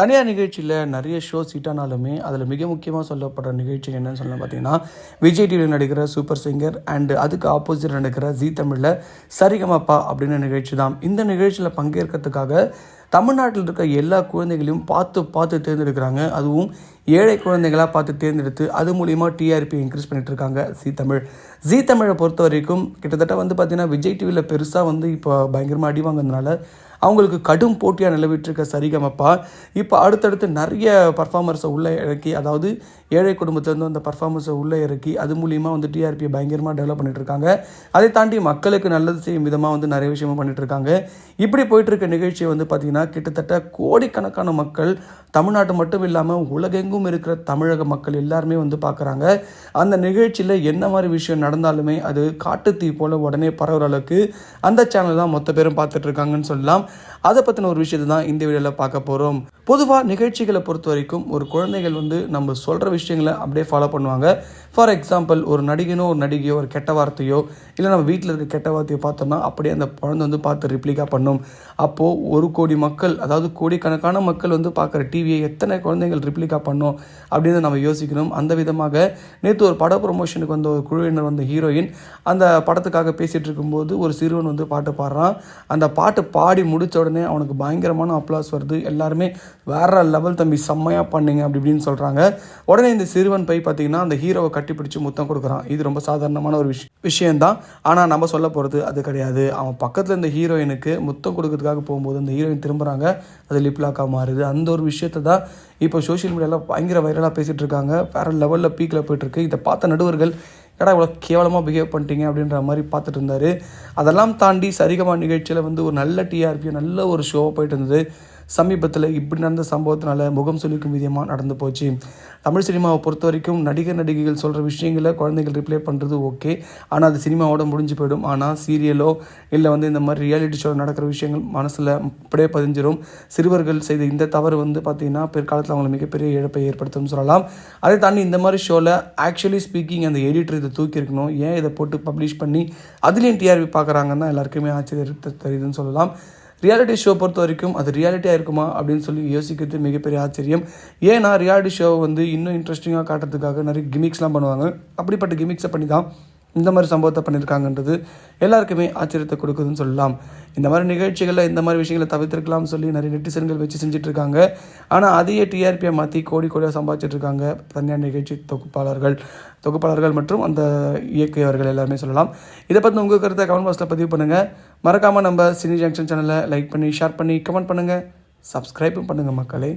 தனியார் நிகழ்ச்சியில் நிறைய ஷோஸ் ஹிட்டானாலுமே அதில் மிக முக்கியமாக சொல்லப்படுற நிகழ்ச்சி என்னன்னு சொல்ல பார்த்தீங்கன்னா விஜய் டிவியில் நடிக்கிற சூப்பர் சிங்கர் அண்ட் அதுக்கு ஆப்போசிட் நடக்கிற ஜீ தமிழில் சரிகமப்பா அப்படின்னு நிகழ்ச்சி தான். இந்த நிகழ்ச்சியில் பங்கேற்கிறதுக்காக தமிழ்நாட்டில் இருக்க எல்லா குழந்தைகளையும் பார்த்து பார்த்து தேர்ந்தெடுக்கிறாங்க. அதுவும் ஏழை குழந்தைகளாக பார்த்து தேர்ந்தெடுத்து அது மூலிமா டிஆர்பி இன்க்ரீஸ் பண்ணிட்டு இருக்காங்க ஜீ தமிழ். ஜீ தமிழை பொறுத்த வரைக்கும் கிட்டத்தட்ட வந்து பார்த்திங்கன்னா விஜய் டிவியில் பெருசாக வந்து இப்போ பயங்கரமாக அடி வாங்குறதுனால அவங்களுக்கு கடும் போட்டியாக நிலவிட்டிருக்க சரிகமப்பா. இப்போ அடுத்தடுத்து நிறைய பர்ஃபார்மர்ஸை உள்ளே இறக்கி அதாவது ஏழை குடும்பத்திலேருந்து அந்த பர்ஃபார்மன்ஸை உள்ளே இறக்கி அது மூலியமாக வந்து டிஆர்பியை பயங்கரமாக டெவலப் பண்ணிட்டுருக்காங்க. அதை தாண்டி மக்களுக்கு நல்லது செய்யும் விதமாக வந்து நிறைய விஷயமும் பண்ணிகிட்ருக்காங்க இப்படி போயிட்டுருக்க நிகழ்ச்சியை வந்து பார்த்திங்கன்னா கிட்டத்தட்ட கோடிக்கணக்கான மக்கள் தமிழ்நாட்டு மட்டும் இல்லாமல் உலகெங்கும் இருக்கிற தமிழக மக்கள் எல்லாருமே வந்து பார்க்குறாங்க அந்த நிகழ்ச்சியில் என்ன மாதிரி விஷயம் நடந்தாலுமே அது காட்டுத்தீ போல் உடனே பரவுற அளவுக்கு அந்த சேனல் தான் மொத்த பேரும் பார்த்துட்ருக்காங்கன்னு சொல்லலாம். அதை பற்றின ஒரு விஷயத்தை தான் இந்த வீடியோவில் பார்க்க போகிறோம் பொதுவாக நிகழ்ச்சிகளை பொறுத்த வரைக்கும் ஒரு குழந்தைகள் வந்து நம்ம சொல்கிற விஷயங்களை அப்படியே ஃபாலோ பண்ணுவாங்க. ஃபார் எக்ஸாம்பிள் ஒரு நடிகனோ ஒரு நடிகையோ ஒரு கெட்ட வார்த்தையோ இல்லை நம்ம வீட்டில் இருக்க கெட்ட வார்த்தையோ பார்த்தோம்னா அப்படியே அந்த குழந்தை வந்து பார்த்து ரிப்ளிகா பண்ணும். அப்போது ஒரு கோடி மக்கள் அதாவது கோடிக்கணக்கான மக்கள் வந்து பார்க்குற டிவியை எத்தனை குழந்தைகள் ரிப்ளிகா பண்ணும் அப்படின்னு நம்ம யோசிக்கணும். அந்த விதமாக நேற்று ஒரு பட ப்ரொமோஷனுக்கு வந்த ஒரு குழுவினர் வந்த ஹீரோயின் அந்த படத்துக்காக பேசிகிட்டு இருக்கும்போது ஒரு சிறுவன் வந்து பாட்டு பாடுறான். அந்த பாட்டு பாடி முடித்த உடனே அவனுக்கு பயங்கரமான அப்ளாஸ் வருது. எல்லாருமே வேற லெவல் தம்பி செம்மையாக பண்ணுங்க அப்படி இப்படின்னு சொல்கிறாங்க உடனே இந்த சிறுவன் போய் பார்த்தீங்கன்னா அந்த ஹீரோவை கட்டிப்பிடிச்சு முத்தம் கொடுக்குறான். இது ரொம்ப சாதாரணமான ஒரு விஷ் விஷயந்தான் ஆனால் நம்ம சொல்ல போகிறது அது கிடையாது. அவன் பக்கத்தில் இந்த ஹீரோயினுக்கு முத்தம் கொடுக்கறதுக்காக போகும்போது அந்த ஹீரோயின் திரும்புகிறாங்க அது லிப்லாக்காக மாறுது. அந்த ஒரு விஷயத்தை தான் இப்போ சோஷியல் மீடியாவில் பயங்கர வைரலாக பேசிகிட்டு இருக்காங்க. வேறு லெவலில் பீக்கில் போயிட்டுருக்கு இதை பார்த்த நடுவர்கள் ஏடா இவ்வளோ கேவலமாக பிஹேவ் பண்ணிட்டீங்க அப்படின்ற மாதிரி பார்த்துட்டு இருந்தார். அதெல்லாம் தாண்டி சரிகமா நிகழ்ச்சியில் வந்து ஒரு நல்ல டிஆர்பி நல்ல ஒரு ஷோவாக போயிட்டு இருந்தது. சமீபத்தில் இப்படி நடந்த சம்பவத்தினால முகம் சொல்லிக்கும் விதமாக நடந்து போச்சு. தமிழ் சினிமாவை பொறுத்த வரைக்கும் நடிகர் நடிகைகள் சொல்கிற விஷயங்களை குழந்தைகள் ரிப்ளை பண்ணுறது ஓகே ஆனால் அது சினிமாவோட முடிஞ்சு போயிடும். ஆனால் சீரியலோ இல்லை வந்து இந்த மாதிரி ரியாலிட்டி ஷோ நடக்கிற விஷயங்கள் மனசில் அப்படியே பதிஞ்சிடும் சிறுவர்கள் செய்த இந்த தவறு வந்து பார்த்திங்கன்னா பிற்காலத்தில் அவங்களுக்கு மிகப்பெரிய இழப்பை ஏற்படுத்தும் சொல்லலாம். அதை தாண்டி இந்த மாதிரி ஷோவில் ஆக்சுவலி ஸ்பீக்கிங் அந்த எடிட்டர் இதை தூக்கியிருக்கணும். ஏன் இதை போட்டு பப்ளிஷ் பண்ணி அதுலேயும் டிஆர்பி பார்க்குறாங்கன்னா எல்லாருக்குமே ஆச்சரியத்தை தெரியுதுன்னு சொல்லலாம். ரியாலிட்டி ஷோ பொறுத்த வரைக்கும் அது ரியாலிட்டியாக இருக்குமா அப்படின்னு சொல்லி யோசிக்கிறது மிகப்பெரிய ஆச்சரியம். ஏன்னா ரியாலிட்டி ஷோ வந்து இன்னும் இன்ட்ரெஸ்டிங்காக காட்டுறதுக்காக நிறைய கிமிக்ஸ்லாம் பண்ணுவாங்க. அப்படிப்பட்ட கிமிக்ஸை பண்ணி தான் இந்த மாதிரி சம்பவத்தை பண்ணியிருக்காங்கன்றது எல்லாருக்குமே ஆச்சரியத்தை கொடுக்குதுன்னு சொல்லலாம். இந்த மாதிரி நிகழ்ச்சிகளில் இந்த மாதிரி விஷயங்களை தவிர்த்திருக்கலாம்னு சொல்லி நிறைய நெட்டிசன்கள் வச்சு செஞ்சிட்ருக்காங்க. ஆனால் அதையே டிஆர்பியை மாற்றி கோடி கோடியாக சம்பாதிச்சிட்ருக்காங்க தனியார் நிகழ்ச்சி தொகுப்பாளர்கள். தொகுப்பாளர்கள் மற்றும் அந்த இயக்கியவர்கள் எல்லாருமே சொல்லலாம். இதை பற்றி உங்கள் கருத்தை கமெண்ட் பாக்ஸில் பதிவு பண்ணுங்கள் மறக்காமல் நம்ம சினி ஜங்ஷன் சேனலை லைக் பண்ணி ஷேர் பண்ணி கமெண்ட் பண்ணுங்கள் சப்ஸ்கிரைபும் பண்ணுங்கள் மக்களே.